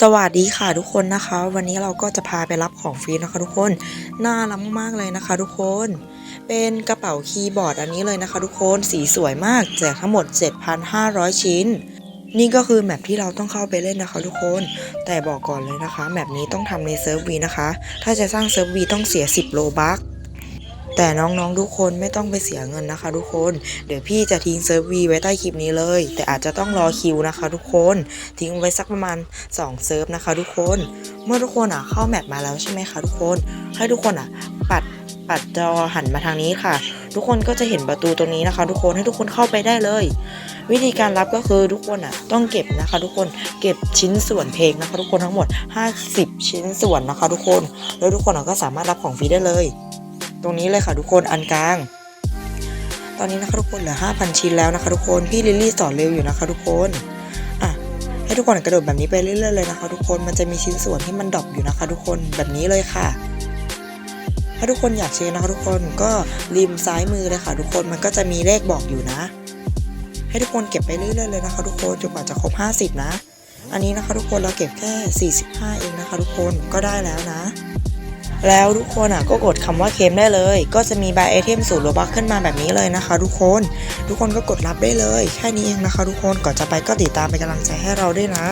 สวัสดีค่ะทุกคนนะคะ วันนี้เราก็จะพาไปรับของฟรีนะคะทุกคนน่ารักมากเลยนะคะ ทุกคน เป็นกระเป๋าคีย์บอร์ดอันนี้เลยนะคะ ทุกคนสีสวยมากแจกทั้งหมด 7,500 ชิ้น นี่ก็คือแมปที่เราต้องเข้าไปเล่นนะคะ ทุกคน แต่บอกก่อนเลยนะคะแมปนี้ต้องทำในเซิร์ฟวีนะคะ ถ้าจะสร้างเซิร์ฟวีต้องเสีย 10 โลบัค แต่น้องๆทุกคนไม่ต้องไปเสียเงินนะคะ ทุกคน เดี๋ยวพี่จะทิ้งเซิร์ฟวีไว้ใต้คลิปนี้เลย แต่อาจจะต้องรอคิวนะคะ ทุกคน ทิ้งไว้สักประมาณ 2 เซิร์ฟนะคะ ทุกคน เมื่อทุกคนอะเข้าแมปมาแล้วใช่ไหมคะทุกคน ให้ทุกคนอะปัดปัดจอหันมาทางนี้ค่ะ ทุกคนก็จะเห็นประตูตรงนี้นะคะ ทุกคนให้ทุกคนเข้าไปได้เลย วิธีการรับก็คือทุกคนอะต้องเก็บนะคะ ทุกคนเก็บชิ้นส่วนเพลงนะคะ ทุกคนทั้งหมด 50 ชิ้นส่วนนะคะ ทุกคน แล้วทุกคนอะก็สามารถรับของฟรีได้เลย ตรงนี้เลยค่ะทุกคนอันกลาง ตอนนี้นะคะทุกคนเหลือ 5,000 ชิ้นแล้วนะคะทุกคนพี่ลิลลี่สอนเร็วอยู่นะคะทุกคนอะให้ทุกคนกระโดดแบบนี้ไปเรื่อยๆเลยนะคะ ทุกคนมันจะมีชิ้นส่วนที่มันดรอปอยู่นะคะ ทุกคนแบบนี้เลยค่ะถ้าทุกคนอยากเช็คนะคะทุกคนก็ริมซ้ายมือเลยค่ะ ทุกคนมันก็จะมีเลขบอกอยู่นะ ให้ทุกคนเก็บไปเรื่อยๆเลยนะคะ ทุกคนจนกว่าจะครบ 50 นะ อันนี้นะคะทุกคนเราเก็บแค่ 45 เองนะคะ ทุกคนก็ได้แล้วนะ แล้วทุกคนอะก็กดคำว่าเคมได้เลย ก็จะมีบายไอเทมสูตรโลบักขึ้นมาแบบนี้เลยนะคะ ทุกคน ทุกคนก็กดรับได้เลย แค่นี้เองนะคะ ทุกคนก่อนจะไปก็ติดตามเป็นกำลังใจให้เราด้วยนะ